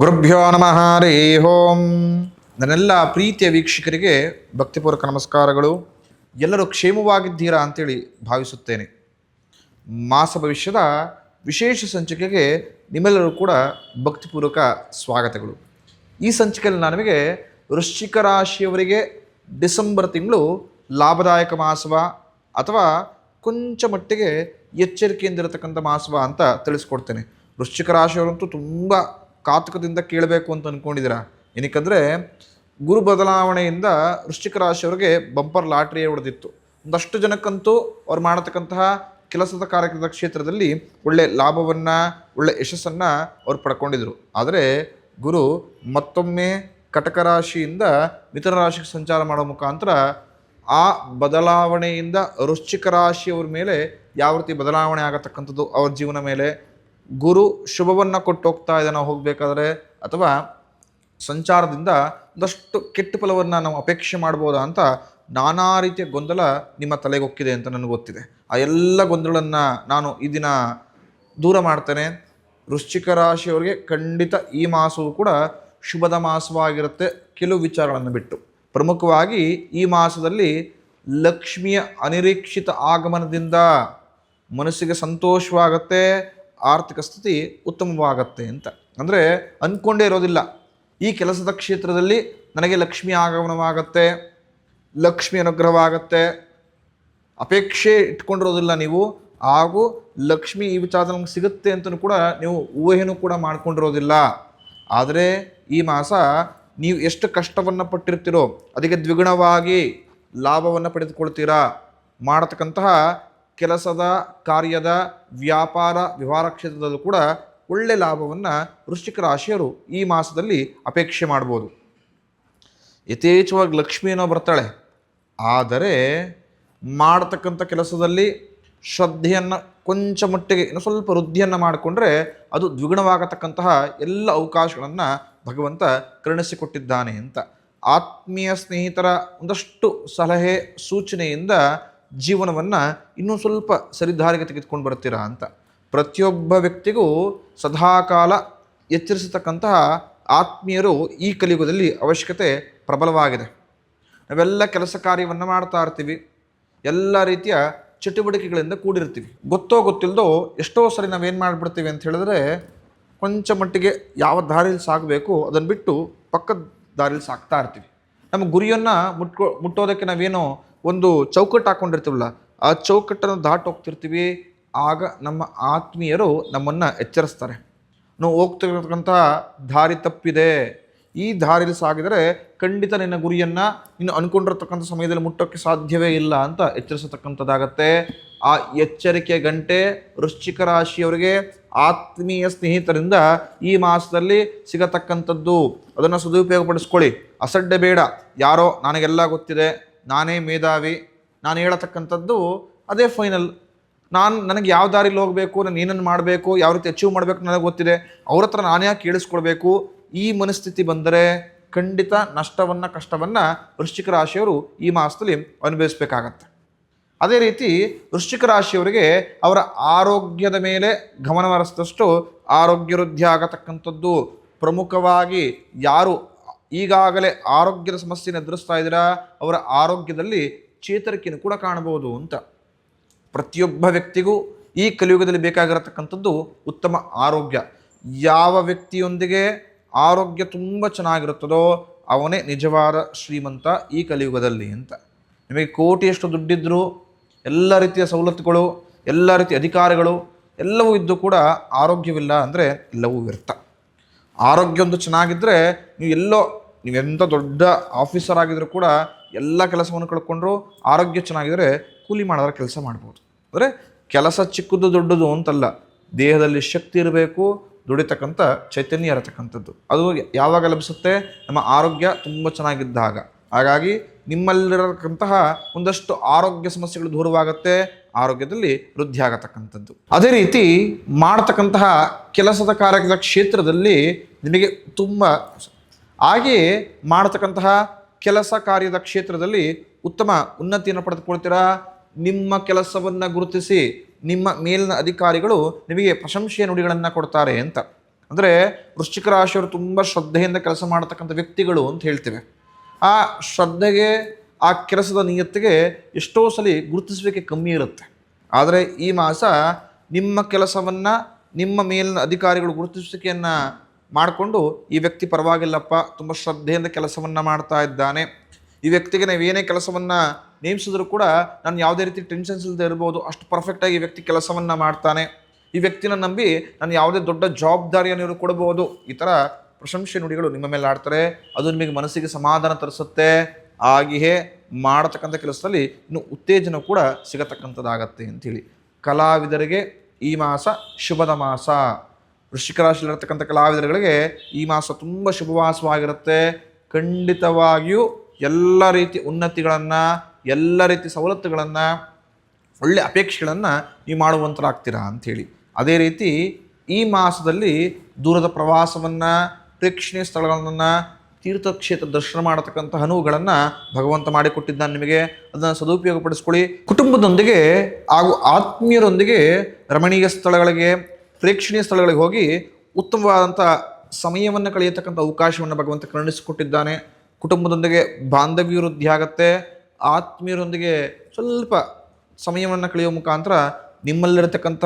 ಗುರುಭ್ಯೋ ನಮಃ ರೇ ಹೋಂ ನನ್ನೆಲ್ಲ ಪ್ರೀತಿಯ ವೀಕ್ಷಕರಿಗೆ ಭಕ್ತಿಪೂರ್ವಕ ನಮಸ್ಕಾರಗಳು. ಎಲ್ಲರೂ ಕ್ಷೇಮವಾಗಿದ್ದೀರಾ ಅಂತೇಳಿ ಭಾವಿಸುತ್ತೇನೆ. ಮಾಸ ಭವಿಷ್ಯದ ವಿಶೇಷ ಸಂಚಿಕೆಗೆ ನಿಮ್ಮೆಲ್ಲರೂ ಕೂಡ ಭಕ್ತಿಪೂರ್ವಕ ಸ್ವಾಗತಗಳು. ಈ ಸಂಚಿಕೆಯಲ್ಲಿ ನಾನು ನಿಮಗೆ ವೃಶ್ಚಿಕ ರಾಶಿಯವರಿಗೆ ಡಿಸೆಂಬರ್ ತಿಂಗಳು ಲಾಭದಾಯಕ ಮಾಸವ ಅಥವಾ ಕೊಂಚ ಮಟ್ಟಿಗೆ ಎಚ್ಚರಿಕೆಯಿಂದಿರತಕ್ಕಂಥ ಮಾಸವ ಅಂತ ತಿಳಿಸ್ಕೊಡ್ತೇನೆ. ವೃಶ್ಚಿಕ ರಾಶಿಯವರಂತೂ ತುಂಬ ಕಾತುಕದಿಂದ ಕೇಳಬೇಕು ಅಂತ ಅಂದ್ಕೊಂಡಿದ್ದೀರಾ ಏನಕ್ಕಂದರೆ ಗುರು ಬದಲಾವಣೆಯಿಂದ ವೃಶ್ಚಿಕ ರಾಶಿಯವರಿಗೆ ಬಂಪರ್ ಲಾಟ್ರಿಯೇ ಹೊಡೆದಿತ್ತು. ಒಂದಷ್ಟು ಜನಕ್ಕಂತೂ ಅವ್ರು ಮಾಡತಕ್ಕಂತಹ ಕೆಲಸದ ಕಾರ್ಯಕ್ರಮದ ಕ್ಷೇತ್ರದಲ್ಲಿ ಒಳ್ಳೆ ಲಾಭವನ್ನು, ಒಳ್ಳೆ ಯಶಸ್ಸನ್ನು ಅವ್ರು ಪಡ್ಕೊಂಡಿದ್ರು. ಆದರೆ ಗುರು ಮತ್ತೊಮ್ಮೆ ಕಟಕ ರಾಶಿಯಿಂದ ಮಿಥುನ ರಾಶಿಗೆ ಸಂಚಾರ ಮಾಡೋ ಮುಖಾಂತರ ಆ ಬದಲಾವಣೆಯಿಂದ ವೃಶ್ಚಿಕ ರಾಶಿಯವ್ರ ಮೇಲೆ ಯಾವ ರೀತಿ ಬದಲಾವಣೆ ಆಗತಕ್ಕಂಥದ್ದು ಅವ್ರ ಜೀವನ ಮೇಲೆ ಗುರು ಶುಭವನ್ನು ಕೊಟ್ಟು ಹೋಗ್ತಾ ಇದ್ದಾನೆ ಹೋಗಬೇಕಾದ್ರೆ, ಅಥವಾ ಸಂಚಾರದಿಂದ ಒಂದಷ್ಟು ಕೆಟ್ಟ ಫಲವನ್ನು ನಾವು ಅಪೇಕ್ಷೆ ಮಾಡ್ಬೋದಾ ಅಂತ ನಾನಾ ರೀತಿಯ ಗೊಂದಲ ನಿಮ್ಮ ತಲೆಗೆ ಹೊಕ್ಕಿದೆ ಅಂತ ನನಗೆ ಗೊತ್ತಿದೆ. ಆ ಎಲ್ಲ ಗೊಂದಲಗಳನ್ನು ನಾನು ಈ ದಿನ ದೂರ ಮಾಡ್ತೇನೆ. ವೃಶ್ಚಿಕ ರಾಶಿಯವರಿಗೆ ಖಂಡಿತ ಈ ಮಾಸವು ಕೂಡ ಶುಭದ ಮಾಸವಾಗಿರುತ್ತೆ ಕೆಲವು ವಿಚಾರಗಳನ್ನು ಬಿಟ್ಟು. ಪ್ರಮುಖವಾಗಿ ಈ ಮಾಸದಲ್ಲಿ ಲಕ್ಷ್ಮಿಯ ಅನಿರೀಕ್ಷಿತ ಆಗಮನದಿಂದ ಮನಸ್ಸಿಗೆ ಸಂತೋಷವಾಗತ್ತೆ. ಆರ್ಥಿಕ ಸ್ಥಿತಿ ಉತ್ತಮವಾಗತ್ತೆ ಅಂತ. ಅಂದರೆ ಅಂದ್ಕೊಂಡೇ ಇರೋದಿಲ್ಲ. ಈ ಕೆಲಸದ ಕ್ಷೇತ್ರದಲ್ಲಿ ನನಗೆ ಲಕ್ಷ್ಮಿ ಆಗಮನವಾಗತ್ತೆ, ಲಕ್ಷ್ಮಿ ಅನುಗ್ರಹವಾಗತ್ತೆ. ಅಪೇಕ್ಷೆ ಇಟ್ಕೊಂಡಿರೋದಿಲ್ಲ ನೀವು. ಹಾಗೂ ಲಕ್ಷ್ಮಿ ಈ ವಿಚಾರ ನಮ್ಗೆ ಸಿಗುತ್ತೆ ಅಂತಲೂ ಕೂಡ ನೀವು ಊಹೆನೂ ಕೂಡ ಮಾಡ್ಕೊಂಡಿರೋದಿಲ್ಲ. ಆದರೆ ಈ ಮಾಸ ನೀವು ಎಷ್ಟು ಕಷ್ಟವನ್ನು ಪಟ್ಟಿರ್ತೀರೋ, ಅದಕ್ಕೆ ದ್ವಿಗುಣವಾಗಿ ಲಾಭವನ್ನು ಪಡೆದುಕೊಳ್ತೀರಾ, ಮಾಡತಕ್ಕಂತಹ ಕೆಲಸದ ಕಾರ್ಯದ ವ್ಯಾಪಾರ ವ್ಯವಹಾರ ಕ್ಷೇತ್ರದಲ್ಲೂ ಕೂಡ ಒಳ್ಳೆ ಲಾಭವನ್ನು ವೃಶ್ಚಿಕ ರಾಶಿಯರು ಈ ಮಾಸದಲ್ಲಿ ಅಪೇಕ್ಷೆ ಮಾಡ್ಬೋದು. ಯಥೇಚ್ಛವಾಗಿ ಲಕ್ಷ್ಮಿಯನ್ನೋ ಬರ್ತಾಳೆ. ಆದರೆ ಮಾಡತಕ್ಕಂಥ ಕೆಲಸದಲ್ಲಿ ಶ್ರದ್ಧೆಯನ್ನು ಕೊಂಚ ಮಟ್ಟಿಗೆ ಇನ್ನು ಸ್ವಲ್ಪ ವೃದ್ಧಿಯನ್ನು ಮಾಡಿಕೊಂಡ್ರೆ ಅದು ದ್ವಿಗುಣವಾಗತಕ್ಕಂತಹ ಎಲ್ಲ ಅವಕಾಶಗಳನ್ನು ಭಗವಂತ ಕರುಣಿಸಿಕೊಟ್ಟಿದ್ದಾನೆ ಅಂತ. ಆತ್ಮೀಯ ಸ್ನೇಹಿತರ ಒಂದಷ್ಟು ಸಲಹೆ ಸೂಚನೆಯಿಂದ ಜೀವನವನ್ನು ಇನ್ನೂ ಸ್ವಲ್ಪ ಸರಿದಾರಿಗೆ ತೆಗೆದುಕೊಂಡು ಬರ್ತೀರಾ ಅಂತ. ಪ್ರತಿಯೊಬ್ಬ ವ್ಯಕ್ತಿಗೂ ಸದಾಕಾಲ ಎಚ್ಚರಿಸತಕ್ಕಂತಹ ಆತ್ಮೀಯರು ಈ ಕಲಿಯುಗದಲ್ಲಿ ಅವಶ್ಯಕತೆ ಪ್ರಬಲವಾಗಿದೆ. ನಾವೆಲ್ಲ ಕೆಲಸ ಕಾರ್ಯವನ್ನು ಮಾಡ್ತಾ ಇರ್ತೀವಿ. ಎಲ್ಲ ರೀತಿಯ ಚಟುವಟಿಕೆಗಳಿಂದ ಕೂಡಿರ್ತೀವಿ. ಗೊತ್ತೋ ಗೊತ್ತಿಲ್ಲದೋ ಎಷ್ಟೋ ಸರಿ ನಾವೇನು ಮಾಡಿಬಿಡ್ತೀವಿ ಅಂತ ಹೇಳಿದ್ರೆ ಕೊಂಚ ಮಟ್ಟಿಗೆ ಯಾವ ದಾರಿಯಲ್ಲಿ ಸಾಗಬೇಕು ಅದನ್ನು ಬಿಟ್ಟು ಪಕ್ಕದ ದಾರಿಯಲ್ಲಿ ಸಾಗ್ತಾ ಇರ್ತೀವಿ. ನಮ್ಮ ಗುರಿಯನ್ನು ಮುಟ್ಕೊ ಮುಟ್ಟೋದಕ್ಕೆ ನಾವೇನೋ ಒಂದು ಚೌಕಟ್ಟು ಹಾಕ್ಕೊಂಡಿರ್ತೀವಲ್ಲ ಆ ಚೌಕಟ್ಟನ್ನು ದಾಟಿ ಹೋಗ್ತಿರ್ತೀವಿ. ಆಗ ನಮ್ಮ ಆತ್ಮೀಯರು ನಮ್ಮನ್ನು ಎಚ್ಚರಿಸ್ತಾರೆ. ನಾವು ಹೋಗ್ತಿರ್ತಕ್ಕಂಥ ದಾರಿ ತಪ್ಪಿದೆ. ಈ ದಾರಿಯಲ್ಲಿ ಸಾಗಿದರೆ ಖಂಡಿತ ನಿನ್ನ ಗುರಿಯನ್ನು ನೀನು ಅಂದ್ಕೊಂಡಿರ್ತಕ್ಕಂಥ ಸಮಯದಲ್ಲಿ ಮುಟ್ಟೋಕ್ಕೆ ಸಾಧ್ಯವೇ ಇಲ್ಲ ಅಂತ ಎಚ್ಚರಿಸತಕ್ಕಂಥದ್ದಾಗತ್ತೆ. ಆ ಎಚ್ಚರಿಕೆ ಗಂಟೆ ವೃಶ್ಚಿಕ ರಾಶಿಯವರಿಗೆ ಆತ್ಮೀಯ ಸ್ನೇಹಿತರಿಂದ ಈ ಮಾಸದಲ್ಲಿ ಸಿಗತಕ್ಕಂಥದ್ದು. ಅದನ್ನು ಸದುಪಯೋಗಪಡಿಸ್ಕೊಳ್ಳಿ. ಅಸಡ್ಡೆ ಬೇಡ. ಯಾರೋ, ನನಗೆಲ್ಲ ಗೊತ್ತಿದೆ. ನಾನೇ ಮೇಧಾವಿ, ನಾನು ಹೇಳತಕ್ಕಂಥದ್ದು ಅದೇ ಫೈನಲ್. ನಾನು, ನನಗೆ ಯಾವ ದಾರಿಲಿ ಹೋಗಬೇಕು, ನಾನು ಏನನ್ನು ಮಾಡಬೇಕು, ಯಾವ ರೀತಿ ಅಚೀವ್ ಮಾಡಬೇಕು ನನಗೆ ಗೊತ್ತಿದೆ. ಅವ್ರ ಹತ್ರ ನಾನು ಯಾಕೆ ಕೇಳಿಸ್ಕೊಳ್ಬೇಕು ಈ ಮನಸ್ಥಿತಿ ಬಂದರೆ ಖಂಡಿತ ನಷ್ಟವನ್ನು, ಕಷ್ಟವನ್ನು ವೃಶ್ಚಿಕ ರಾಶಿಯವರು ಈ ಮಾಸದಲ್ಲಿ ಅನುಭವಿಸಬೇಕಾಗತ್ತೆ. ಅದೇ ರೀತಿ ವೃಶ್ಚಿಕ ರಾಶಿಯವರಿಗೆ ಅವರ ಆರೋಗ್ಯದ ಮೇಲೆ ಗಮನ ಹರಿಸಿದಷ್ಟು ಆರೋಗ್ಯ ವೃದ್ಧಿ ಆಗತಕ್ಕಂಥದ್ದು ಪ್ರಮುಖವಾಗಿ ಯಾರು ಈಗಾಗಲೇ ಆರೋಗ್ಯದ ಸಮಸ್ಯೆಯನ್ನು ಎದುರಿಸ್ತಾ ಇದ್ದೀರಾ? ಅವರ ಆರೋಗ್ಯದಲ್ಲಿ ಚೇತರಿಕೆಯನ್ನು ಕೂಡ ಕಾಣಬಹುದು ಅಂತ. ಪ್ರತಿಯೊಬ್ಬ ವ್ಯಕ್ತಿಗೂ ಈ ಕಲಿಯುಗದಲ್ಲಿ ಬೇಕಾಗಿರತಕ್ಕಂಥದ್ದು ಉತ್ತಮ ಆರೋಗ್ಯ. ಯಾವ ವ್ಯಕ್ತಿಯೊಂದಿಗೆ ಆರೋಗ್ಯ ತುಂಬ ಚೆನ್ನಾಗಿರುತ್ತದೋ ಅವನೇ ನಿಜವಾದ ಶ್ರೀಮಂತ ಈ ಕಲಿಯುಗದಲ್ಲಿ ಅಂತ. ನಿಮಗೆ ಕೋಟಿಯಷ್ಟು ದುಡ್ಡಿದ್ದರೂ ಎಲ್ಲ ರೀತಿಯ ಸವಲತ್ತುಗಳು, ಎಲ್ಲ ರೀತಿಯ ಅಧಿಕಾರಗಳು, ಎಲ್ಲವೂ ಇದ್ದು ಕೂಡ ಆರೋಗ್ಯವಿಲ್ಲ ಅಂದರೆ ಎಲ್ಲವೂ ವ್ಯರ್ಥ. ಆರೋಗ್ಯ ಒಂದು ಚೆನ್ನಾಗಿದ್ದರೆ ನೀವು ಎಲ್ಲೋ ನೀವೆಂಥ ದೊಡ್ಡ ಆಫೀಸರ್ ಆಗಿದ್ರೂ ಕೂಡ ಎಲ್ಲ ಕೆಲಸವನ್ನು ಕಳ್ಕೊಂಡ್ರು ಆರೋಗ್ಯ ಚೆನ್ನಾಗಿದ್ದರೆ ಕೂಲಿ ಮಾಡಿದ್ರೆ ಕೆಲಸ ಮಾಡ್ಬೋದು. ಅಂದರೆ ಕೆಲಸ ಚಿಕ್ಕದು ದೊಡ್ಡದು ಅಂತಲ್ಲ, ದೇಹದಲ್ಲಿ ಶಕ್ತಿ ಇರಬೇಕು, ದುಡಿತಕ್ಕಂಥ ಚೈತನ್ಯ ಇರತಕ್ಕಂಥದ್ದು. ಅದು ಯಾವಾಗ ಲಭಿಸುತ್ತೆ? ನಮ್ಮ ಆರೋಗ್ಯ ತುಂಬ ಚೆನ್ನಾಗಿದ್ದಾಗ. ಹಾಗಾಗಿ ನಿಮ್ಮಲ್ಲಿರತಕ್ಕಂತಹ ಒಂದಷ್ಟು ಆರೋಗ್ಯ ಸಮಸ್ಯೆಗಳು ದೂರವಾಗುತ್ತೆ, ಆರೋಗ್ಯದಲ್ಲಿ ವೃದ್ಧಿ ಆಗತಕ್ಕಂಥದ್ದು. ಅದೇ ರೀತಿ ಮಾಡತಕ್ಕಂತಹ ಕೆಲಸದ ಕಾರ್ಯದ ಕ್ಷೇತ್ರದಲ್ಲಿ ನಿಮಗೆ ತುಂಬ ಹಾಗೆಯೇ ಮಾಡತಕ್ಕಂತಹ ಕೆಲಸ ಕಾರ್ಯದ ಕ್ಷೇತ್ರದಲ್ಲಿ ಉತ್ತಮ ಉನ್ನತಿಯನ್ನು ಪಡೆದುಕೊಳ್ತೀರಾ? ನಿಮ್ಮ ಕೆಲಸವನ್ನು ಗುರುತಿಸಿ ನಿಮ್ಮ ಮೇಲಿನ ಅಧಿಕಾರಿಗಳು ನಿಮಗೆ ಪ್ರಶಂಸೆಯ ನುಡಿಗಳನ್ನು ಕೊಡ್ತಾರೆ ಅಂತ. ಅಂದರೆ ವೃಶ್ಚಿಕ ರಾಶಿಯವರು ತುಂಬ ಶ್ರದ್ಧೆಯಿಂದ ಕೆಲಸ ಮಾಡತಕ್ಕಂಥ ವ್ಯಕ್ತಿಗಳು ಅಂತ ಹೇಳ್ತೇವೆ. ಆ ಶ್ರದ್ಧೆಗೆ, ಆ ಕೆಲಸದ ನಿಯತ್ತಿಗೆ ಎಷ್ಟೋ ಸಲ ಗುರುತಿಸಲಿಕ್ಕೆ ಕಮ್ಮಿ ಇರುತ್ತೆ. ಆದರೆ ಈ ಮಾಸ ನಿಮ್ಮ ಕೆಲಸವನ್ನು ನಿಮ್ಮ ಮೇಲಿನ ಅಧಿಕಾರಿಗಳು ಗುರುತಿಸುವಿಕೆಯನ್ನು ಮಾಡಿಕೊಂಡು ಈ ವ್ಯಕ್ತಿ ಪರವಾಗಿಲ್ಲಪ್ಪ, ತುಂಬ ಶ್ರದ್ಧೆಯಿಂದ ಕೆಲಸವನ್ನು ಮಾಡ್ತಾ ಇದ್ದಾನೆ. ಈ ವ್ಯಕ್ತಿಗೆ ನಾವು ಏನೇ ಕೆಲಸವನ್ನು ನೇಮಿಸಿದ್ರು ಕೂಡ ನಾನು ಯಾವುದೇ ರೀತಿ ಟೆನ್ಷನ್ಸ್ ಇಲ್ಲದೆ ಇರ್ಬೋದು, ಅಷ್ಟು ಪರ್ಫೆಕ್ಟಾಗಿ ಈ ವ್ಯಕ್ತಿ ಕೆಲಸವನ್ನು ಮಾಡ್ತಾನೆ. ಈ ವ್ಯಕ್ತಿನ ನಂಬಿ ನಾನು ಯಾವುದೇ ದೊಡ್ಡ ಜವಾಬ್ದಾರಿಯನ್ನು ಇವರು ಕೊಡಬಹುದು ಈ ಥರ ಪ್ರಶಂಸೆ ನುಡಿಗಳು ನಿಮ್ಮ ಮೇಲೆ ಆಡ್ತಾರೆ. ಅದು ನಿಮಗೆ ಮನಸ್ಸಿಗೆ ಸಮಾಧಾನ ತರಿಸುತ್ತೆ. ಹಾಗೆಯೇ ಮಾಡತಕ್ಕಂಥ ಕೆಲಸದಲ್ಲಿ ಇನ್ನು ಉತ್ತೇಜನ ಕೂಡ ಸಿಗತಕ್ಕಂಥದ್ದಾಗತ್ತೆ ಅಂಥೇಳಿ. ಕಲಾವಿದರಿಗೆ ಈ ಮಾಸ ಶುಭದ ಮಾಸ. ವೃಶ್ಚಿಕ ರಾಶಿಯಲ್ಲಿರ್ತಕ್ಕಂಥ ಕಲಾವಿದರುಗಳಿಗೆ ಈ ಮಾಸ ತುಂಬ ಶುಭವಾಸವಾಗಿರುತ್ತೆ. ಖಂಡಿತವಾಗಿಯೂ ಎಲ್ಲ ರೀತಿ ಉನ್ನತಿಗಳನ್ನು, ಎಲ್ಲ ರೀತಿ ಸವಲತ್ತುಗಳನ್ನು, ಒಳ್ಳೆ ಅಪೇಕ್ಷೆಗಳನ್ನು ನೀವು ಮಾಡುವಂಥರಾಗ್ತೀರಾ ಅಂಥೇಳಿ. ಅದೇ ರೀತಿ ಈ ಮಾಸದಲ್ಲಿ ದೂರದ ಪ್ರವಾಸವನ್ನು, ಪ್ರೇಕ್ಷಣೀಯ ಸ್ಥಳಗಳನ್ನು, ತೀರ್ಥಕ್ಷೇತ್ರ ದರ್ಶನ ಮಾಡತಕ್ಕಂಥ ಅನುವುಗಳನ್ನು ಭಗವಂತ ಮಾಡಿಕೊಟ್ಟಿದ್ದಾನೆ ನಿಮಗೆ. ಅದನ್ನು ಸದುಪಯೋಗಪಡಿಸ್ಕೊಳ್ಳಿ. ಕುಟುಂಬದೊಂದಿಗೆ ಹಾಗೂ ಆತ್ಮೀಯರೊಂದಿಗೆ ರಮಣೀಯ ಸ್ಥಳಗಳಿಗೆ ಪ್ರೇಕ್ಷಣೀಯ ಸ್ಥಳಗಳಿಗೆ ಹೋಗಿ ಉತ್ತಮವಾದಂಥ ಸಮಯವನ್ನು ಕಳೆಯತಕ್ಕಂಥ ಅವಕಾಶವನ್ನು ಭಗವಂತ ಕರುಣಿಸಿಕೊಟ್ಟಿದ್ದಾನೆ. ಕುಟುಂಬದೊಂದಿಗೆ ಬಾಂಧವ್ಯ ವೃದ್ಧಿ ಆಗತ್ತೆ ಆತ್ಮೀಯರೊಂದಿಗೆ ಸ್ವಲ್ಪ ಸಮಯವನ್ನು ಕಳೆಯುವ ಮುಖಾಂತರ ನಿಮ್ಮಲ್ಲಿರತಕ್ಕಂಥ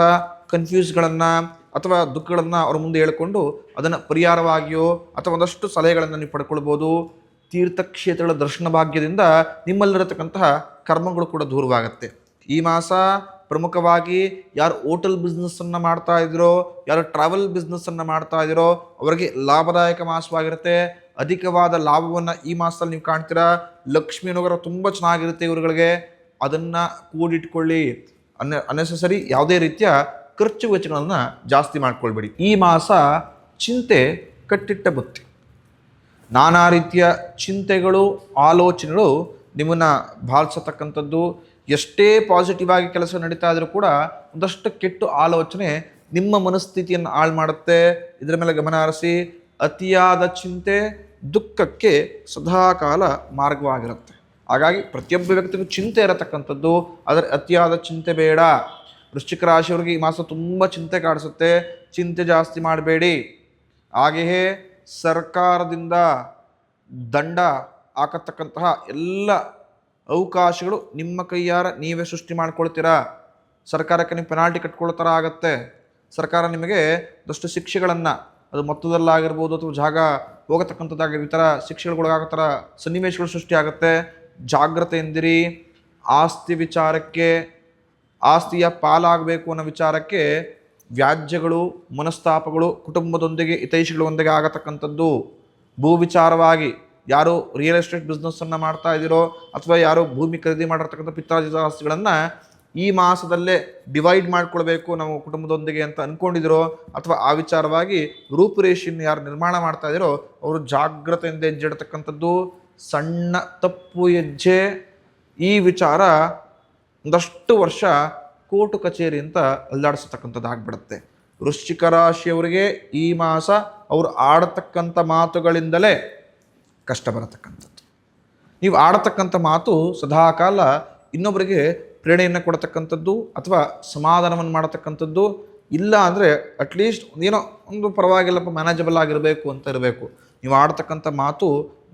ಕನ್ಫ್ಯೂಸ್ಗಳನ್ನು ಅಥವಾ ದುಃಖಗಳನ್ನು ಅವ್ರ ಮುಂದೆ ಹೇಳಿಕೊಂಡು ಅದನ್ನು ಪರಿಹಾರವಾಗಿಯೋ ಅಥವಾ ಒಂದಷ್ಟು ಸಲಹೆಗಳನ್ನು ನೀವು ಪಡ್ಕೊಳ್ಬೋದು. ತೀರ್ಥಕ್ಷೇತ್ರಗಳ ದರ್ಶನ ಭಾಗ್ಯದಿಂದ ನಿಮ್ಮಲ್ಲಿರತಕ್ಕಂತಹ ಕರ್ಮಗಳು ಕೂಡ ದೂರವಾಗುತ್ತೆ. ಈ ಮಾಸ ಪ್ರಮುಖವಾಗಿ ಯಾರು ಹೋಟೆಲ್ ಬಿಸ್ನೆಸ್ಸನ್ನು ಮಾಡ್ತಾ ಇದ್ದೀರೋ ಯಾರು ಟ್ರಾವೆಲ್ ಬಿಸ್ನೆಸ್ಸನ್ನು ಮಾಡ್ತಾ ಇದ್ದೀರೋ ಅವರಿಗೆ ಲಾಭದಾಯಕ ಮಾಸವಾಗಿರುತ್ತೆ. ಅಧಿಕವಾದ ಲಾಭವನ್ನು ಈ ಮಾಸದಲ್ಲಿ ನೀವು ಕಾಣ್ತೀರಾ? ಲಕ್ಷ್ಮೀ ನಗರ ತುಂಬ ಚೆನ್ನಾಗಿರುತ್ತೆ ಇವರುಗಳಿಗೆ. ಅದನ್ನು ಕೂಡಿಟ್ಕೊಳ್ಳಿ. ಅನ್ನ ಅನ್ನೆಸರಿ ಯಾವುದೇ ರೀತಿಯ ಖರ್ಚು ವೆಚ್ಚಗಳನ್ನು ಜಾಸ್ತಿ ಮಾಡ್ಕೊಳ್ಬೇಡಿ. ಈ ಮಾಸ ಚಿಂತೆ ಕಟ್ಟಿಟ್ಟ ಬುತ್ತಿ. ನಾನಾ ರೀತಿಯ ಚಿಂತೆಗಳು, ಆಲೋಚನೆಗಳು ನಿಮ್ಮನ್ನು ಬಾಧಿಸತಕ್ಕಂಥದ್ದು ಎಷ್ಟೇ ಪಾಸಿಟಿವ್ ಆಗಿ ಕೆಲಸ ನಡೀತಾ ಇದ್ರೂ ಕೂಡ ಒಂದಷ್ಟು ಕೆಟ್ಟು ಆಲೋಚನೆ ನಿಮ್ಮ ಮನಸ್ಥಿತಿಯನ್ನು ಹಾಳು ಮಾಡುತ್ತೆ. ಇದರ ಮೇಲೆ ಗಮನ ಹರಿಸಿ, ಅತಿಯಾದ ಚಿಂತೆ ದುಃಖಕ್ಕೆ ಸದಾಕಾಲ ಮಾರ್ಗವಾಗಿರುತ್ತೆ. ಹಾಗಾಗಿ ಪ್ರತಿಯೊಬ್ಬ ವ್ಯಕ್ತಿಗೂ ಚಿಂತೆ ಇರತಕ್ಕಂಥದ್ದು, ಆದರೆ ಅತಿಯಾದ ಚಿಂತೆ ಬೇಡ. ವೃಶ್ಚಿಕ ರಾಶಿಯವರಿಗೆ ಈ ಮಾಸ ತುಂಬ ಚಿಂತೆ ಕಾಡಿಸುತ್ತೆ ಚಿಂತೆ ಜಾಸ್ತಿ ಮಾಡಬೇಡಿ. ಹಾಗೆಯೇ ಸರ್ಕಾರದಿಂದ ದಂಡ ಹಾಕತಕ್ಕಂತಹ ಎಲ್ಲ ಅವಕಾಶಗಳು ನಿಮ್ಮ ಕೈಯಾರ ನೀವೇ ಸೃಷ್ಟಿ ಮಾಡ್ಕೊಳ್ತೀರಾ? ಸರ್ಕಾರಕ್ಕೆ ನೀವು ಪೆನಾಲ್ಟಿ ಕಟ್ಕೊಳ್ಳೋ ಥರ ಆಗತ್ತೆ. ಸರ್ಕಾರ ನಿಮಗೆ ಒಂದಷ್ಟು ಶಿಕ್ಷೆಗಳನ್ನು, ಅದು ಮೊತ್ತದಲ್ಲಾಗಿರ್ಬೋದು ಅಥವಾ ಜಾಗ ಹೋಗತಕ್ಕಂಥದ್ದಾಗಿ ಈ ಥರ ಶಿಕ್ಷೆಗಳಿಗೊಳಗಾಗೋ ಸನ್ನಿವೇಶಗಳು ಸೃಷ್ಟಿ ಆಗುತ್ತೆ. ಎಂದಿರಿ ಆಸ್ತಿ ವಿಚಾರಕ್ಕೆ, ಆಸ್ತಿಯ ಪಾಲಾಗಬೇಕು ಅನ್ನೋ ವಿಚಾರಕ್ಕೆ ವ್ಯಾಜ್ಯಗಳು, ಮನಸ್ತಾಪಗಳು, ಕುಟುಂಬದೊಂದಿಗೆ ಹಿತೈಷಿಗಳೊಂದಿಗೆ ಆಗತಕ್ಕಂಥದ್ದು. ಭೂ ವಿಚಾರವಾಗಿ ಯಾರು ರಿಯಲ್ ಎಸ್ಟೇಟ್ ಬಿಸ್ನೆಸ್ಸನ್ನು ಮಾಡ್ತಾ ಇದ್ದೀರೋ ಅಥವಾ ಯಾರು ಭೂಮಿ ಖರೀದಿ ಮಾಡಿರ್ತಕ್ಕಂಥ ಪಿತ್ರಾರ್ಜಿತ ಆಸ್ತಿಗಳನ್ನು ಈ ಮಾಸದಲ್ಲೇ ಡಿವೈಡ್ ಮಾಡಿಕೊಳ್ಬೇಕು ನಾವು ಕುಟುಂಬದೊಂದಿಗೆ ಅಂತ ಅಂದ್ಕೊಂಡಿದ್ದೀರೋ ಅಥವಾ ಆ ವಿಚಾರವಾಗಿ ರೂಪುರೇಷೆಯನ್ನು ಯಾರು ನಿರ್ಮಾಣ ಮಾಡ್ತಾ ಇದ್ದೀರೋ ಅವರು ಜಾಗ್ರತೆಯಿಂದ ಹೆಜ್ಜೆ ಇಡತಕ್ಕಂಥದ್ದು ಸಣ್ಣ ತಪ್ಪು ಹೆಜ್ಜೆ. ಈ ವಿಚಾರ ಒಂದಷ್ಟು ವರ್ಷ ಕೋರ್ಟು ಕಚೇರಿ ಅಂತ ಅಲ್ಲಾಡಿಸತಕ್ಕಂಥದ್ದು ಆಗ್ಬಿಡುತ್ತೆ. ವೃಶ್ಚಿಕ ರಾಶಿಯವರಿಗೆ ಈ ಮಾಸ ಅವರು ಆಡತಕ್ಕಂಥ ಮಾತುಗಳಿಂದಲೇ ಕಷ್ಟ ಬರತಕ್ಕಂಥದ್ದು. ನೀವು ಆಡತಕ್ಕಂಥ ಮಾತು ಸದಾಕಾಲ ಇನ್ನೊಬ್ಬರಿಗೆ ಪ್ರೇರಣೆಯನ್ನು ಕೊಡತಕ್ಕಂಥದ್ದು ಅಥವಾ ಸಮಾಧಾನವನ್ನು ಮಾಡತಕ್ಕಂಥದ್ದು ಇಲ್ಲ ಅಂದರೆ ಅಟ್ಲೀಸ್ಟ್ ಏನೋ ಒಂದು ಪರವಾಗಿಲ್ಲಪ್ಪ ಮ್ಯಾನೇಜಬಲ್ ಆಗಿರಬೇಕು ಅಂತ ಇರಬೇಕು. ನೀವು ಆಡ್ತಕ್ಕಂಥ ಮಾತು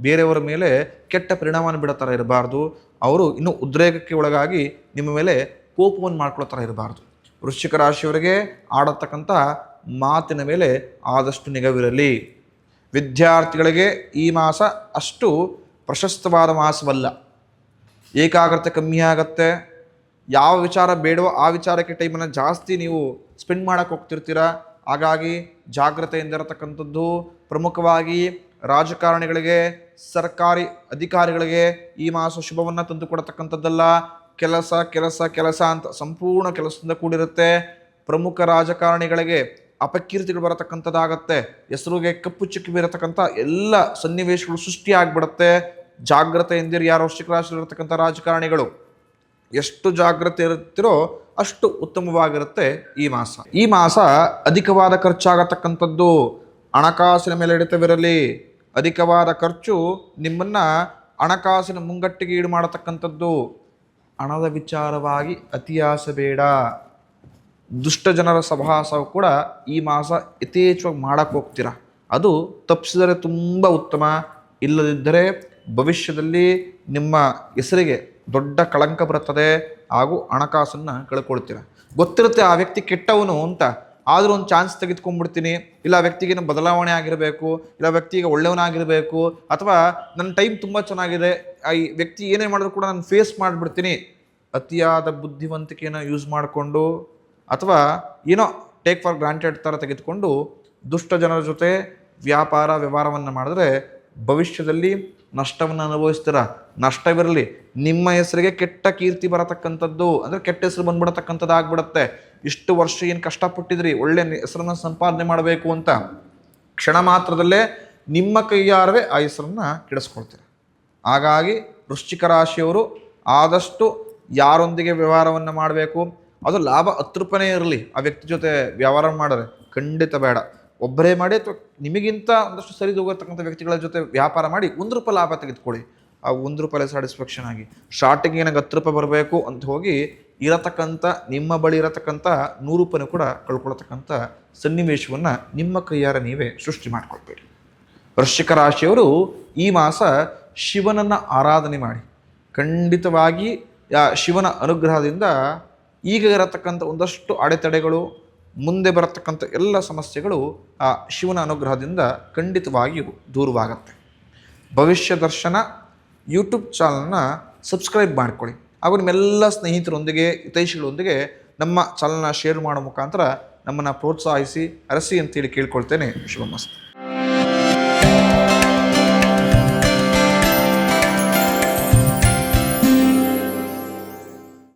ಬೇರೆಯವರ ಮೇಲೆ ಕೆಟ್ಟ ಪರಿಣಾಮವನ್ನು ಬಿಡೋ ಥರ ಇರಬಾರ್ದು. ಅವರು ಇನ್ನೂ ಉದ್ರೇಕಕ್ಕೆ ಒಳಗಾಗಿ ನಿಮ್ಮ ಮೇಲೆ ಕೋಪವನ್ನು ಮಾಡ್ಕೊಳ್ಳೋ ಥರ ಇರಬಾರ್ದು. ವೃಶ್ಚಿಕ ರಾಶಿಯವರಿಗೆ ಆಡತಕ್ಕಂಥ ಮಾತಿನ ಮೇಲೆ ಆದಷ್ಟು ನಿಗವಿರಲಿ. ವಿದ್ಯಾರ್ಥಿಗಳಿಗೆ ಈ ಮಾಸ ಅಷ್ಟು ಪ್ರಶಸ್ತವಾದ ಮಾಸವಲ್ಲ. ಏಕಾಗ್ರತೆ ಕಮ್ಮಿ ಆಗತ್ತೆ. ಯಾವ ವಿಚಾರ ಬೇಡವೋ ಆ ವಿಚಾರಕ್ಕೆ ಟೈಮನ್ನು ಜಾಸ್ತಿ ನೀವು ಸ್ಪೆಂಡ್ ಮಾಡೋಕ್ಕೆ ಹೋಗ್ತಿರ್ತೀರ? ಹಾಗಾಗಿ ಜಾಗ್ರತೆಯಿಂದ ಇರತಕ್ಕಂಥದ್ದು ಪ್ರಮುಖವಾಗಿ ರಾಜಕಾರಣಿಗಳಿಗೆ, ಸರ್ಕಾರಿ ಅಧಿಕಾರಿಗಳಿಗೆ ಈ ಮಾಸ ಶುಭವನ್ನು ತಂದುಕೊಡತಕ್ಕಂಥದ್ದಲ್ಲ ಕೆಲಸ ಕೆಲಸ ಕೆಲಸ ಅಂತ ಸಂಪೂರ್ಣ ಕೆಲಸದಿಂದ ಕೂಡಿರುತ್ತೆ. ಪ್ರಮುಖ ರಾಜಕಾರಣಿಗಳಿಗೆ ಅಪಕೀರ್ತಿಗಳು ಬರತಕ್ಕಂಥದ್ದಾಗತ್ತೆ, ಹೆಸರುಗೆ ಕಪ್ಪು ಚಿಕ್ಕಿ ಬೀರತಕ್ಕಂಥ ಎಲ್ಲ ಸನ್ನಿವೇಶಗಳು ಸೃಷ್ಟಿಯಾಗ್ಬಿಡುತ್ತೆ. ಜಾಗ್ರತೆ ಎಂದಿರು ಯಾರು ವೃಶ್ಚಿಕ ರಾಶಿಯಲ್ಲಿರ್ತಕ್ಕಂಥ ರಾಜಕಾರಣಿಗಳು. ಎಷ್ಟು ಜಾಗ್ರತೆ ಇರುತ್ತಿರೋ ಅಷ್ಟು ಉತ್ತಮವಾಗಿರುತ್ತೆ ಈ ಮಾಸ. ಈ ಮಾಸ ಅಧಿಕವಾದ ಖರ್ಚಾಗತಕ್ಕಂಥದ್ದು. ಹಣಕಾಸಿನ ಮೇಲೆ ಹಿಡಿತವಿರಲಿ. ಅಧಿಕವಾದ ಖರ್ಚು ನಿಮ್ಮನ್ನ ಹಣಕಾಸಿನ ಮುಂಗಟ್ಟಿಗೆ ಈಡು ಮಾಡತಕ್ಕಂಥದ್ದು. ಹಣದ ವಿಚಾರವಾಗಿ ಅತಿಯಾಸ ಬೇಡ ದುಷ್ಟ ಜನರ ಸಹವಾಸ ಕೂಡ ಈ ಮಾಸ ಯಥೇಚ್ಛವಾಗಿ ಮಾಡಕ್ಕೆ ಹೋಗ್ತೀರಾ? ಅದು ತಪ್ಪಿಸಿದರೆ ತುಂಬ ಉತ್ತಮ. ಇಲ್ಲದಿದ್ದರೆ ಭವಿಷ್ಯದಲ್ಲಿ ನಿಮ್ಮ ಹೆಸರಿಗೆ ದೊಡ್ಡ ಕಳಂಕ ಬರುತ್ತದೆ ಹಾಗೂ ಹಣಕಾಸನ್ನು ಕಳ್ಕೊಳ್ತೀರ? ಗೊತ್ತಿರುತ್ತೆ ಆ ವ್ಯಕ್ತಿ ಕೆಟ್ಟವನು ಅಂತ. ಆದರೂ ಒಂದು ಚಾನ್ಸ್ ತೆಗೆದುಕೊಂಡ್ಬಿಡ್ತೀನಿ. ಇಲ್ಲ ಆ ವ್ಯಕ್ತಿಗೆ ನಾನು ಬದಲಾವಣೆ ಆಗಿರಬೇಕು. ಇಲ್ಲ ವ್ಯಕ್ತಿಗೆ ಒಳ್ಳೆಯವನಾಗಿರಬೇಕು. ಅಥವಾ ನನ್ನ ಟೈಮ್ ತುಂಬ ಚೆನ್ನಾಗಿದೆ. ಈ ವ್ಯಕ್ತಿ ಏನೇ ಮಾಡಿದ್ರು ಕೂಡ ನಾನು ಫೇಸ್ ಮಾಡಿಬಿಡ್ತೀನಿ. ಅತಿಯಾದ ಬುದ್ಧಿವಂತಿಕೆಯನ್ನು ಯೂಸ್ ಮಾಡಿಕೊಂಡು ಅಥವಾ ಏನೋ ಟೇಕ್ ಫಾರ್ ಗ್ರಾಂಟೆಡ್ ಥರ ತೆಗೆದುಕೊಂಡು ದುಷ್ಟ ಜನರ ಜೊತೆ ವ್ಯಾಪಾರ ವ್ಯವಹಾರವನ್ನು ಮಾಡಿದ್ರೆ ಭವಿಷ್ಯದಲ್ಲಿ ನಷ್ಟವನ್ನು ಅನುಭವಿಸ್ತೀರ? ನಷ್ಟವಿರಲಿ. ನಿಮ್ಮ ಹೆಸರಿಗೆ ಕೆಟ್ಟ ಕೀರ್ತಿ ಬರತಕ್ಕಂಥದ್ದು, ಅಂದರೆ ಕೆಟ್ಟ ಹೆಸರು ಬಂದ್ಬಿಡತಕ್ಕಂಥದ್ದು ಆಗ್ಬಿಡತ್ತೆ. ಇಷ್ಟು ವರ್ಷ ಏನು ಕಷ್ಟಪಟ್ಟಿದ್ರಿ ಒಳ್ಳೆ ಹೆಸರನ್ನು ಸಂಪಾದನೆ ಮಾಡಬೇಕು ಅಂತ. ಕ್ಷಣ ಮಾತ್ರದಲ್ಲೇ ನಿಮ್ಮ ಕೈಯಾರವೇ ಆ ಹೆಸರನ್ನು ಕೆಡಿಸ್ಕೊಳ್ತೀರ? ಹಾಗಾಗಿ ವೃಶ್ಚಿಕ ರಾಶಿಯವರು ಆದಷ್ಟು ಯಾರೊಂದಿಗೆ ವ್ಯವಹಾರವನ್ನು ಮಾಡಬೇಕು? ಅದು ಲಾಭ ರೂಪಾಯಿನೇ ಇರಲಿ. ಆ ವ್ಯಕ್ತಿ ಜೊತೆ ವ್ಯವಹಾರ ಮಾಡಿದ್ರೆ ಖಂಡಿತ ಬೇಡ. ಒಬ್ಬರೇ ಮಾಡಿ ಅಥವಾ ನಿಮಗಿಂತ ಒಂದಷ್ಟು ಸರಿದೂಗತಕ್ಕಂಥ ವ್ಯಕ್ತಿಗಳ ಜೊತೆ ವ್ಯಾಪಾರ ಮಾಡಿ ಒಂದು ರೂಪಾಯಿ ಲಾಭ ತೆಗೆದುಕೊಳ್ಳಿ. ಆ ಒಂದು ರೂಪಾಯಿ ಸ್ಯಾಟಿಸ್ಫ್ಯಾಕ್ಷನ್ ಆಗಿ. ಸ್ಟಾರ್ಟಿಂಗ್ ಏನಾಗ ಹತ್ತು ರೂಪಾಯಿ ಬರಬೇಕು ಅಂತ ಹೋಗಿ ಇರತಕ್ಕಂಥ, ನಿಮ್ಮ ಬಳಿ ಇರತಕ್ಕಂಥ ನೂರು ರೂಪಾಯಿನೂ ಕೂಡ ಕಳ್ಕೊಳ್ತಕ್ಕಂಥ ಸನ್ನಿವೇಶವನ್ನು ನಿಮ್ಮ ಕೈಯಾರ ನೀವೇ ಸೃಷ್ಟಿ ಮಾಡಿಕೊಳ್ಬೇಡಿ ವೃಶ್ಚಿಕ ರಾಶಿಯವರು ಈ ಮಾಸ ಶಿವನನ್ನು ಆರಾಧನೆ ಮಾಡಿ. ಖಂಡಿತವಾಗಿ ಶಿವನ ಅನುಗ್ರಹದಿಂದ ಈಗ ಇರತಕ್ಕಂಥ ಒಂದಷ್ಟು ಅಡೆತಡೆಗಳು, ಮುಂದೆ ಬರತಕ್ಕಂಥ ಎಲ್ಲ ಸಮಸ್ಯೆಗಳು ಆ ಶಿವನ ಅನುಗ್ರಹದಿಂದ ಖಂಡಿತವಾಗಿಯೂ ದೂರವಾಗತ್ತೆ. ಭವಿಷ್ಯ ದರ್ಶನ ಯೂಟ್ಯೂಬ್ ಚಾನಲ್ನ ಸಬ್ಸ್ಕ್ರೈಬ್ ಮಾಡ್ಕೊಳ್ಳಿ. ಹಾಗೂ ನಿಮ್ಮೆಲ್ಲ ಸ್ನೇಹಿತರೊಂದಿಗೆ, ಹಿತೈಷಿಗಳೊಂದಿಗೆ ನಮ್ಮ ಚಾನಲ್ನ ಶೇರ್ ಮಾಡೋ ಮುಖಾಂತರ ನಮ್ಮನ್ನು ಪ್ರೋತ್ಸಾಹಿಸಿ, ಅರಸಿ ಅಂತೇಳಿ ಕೇಳ್ಕೊಳ್ತೇನೆ. ಶುಭಮಸ್ತು.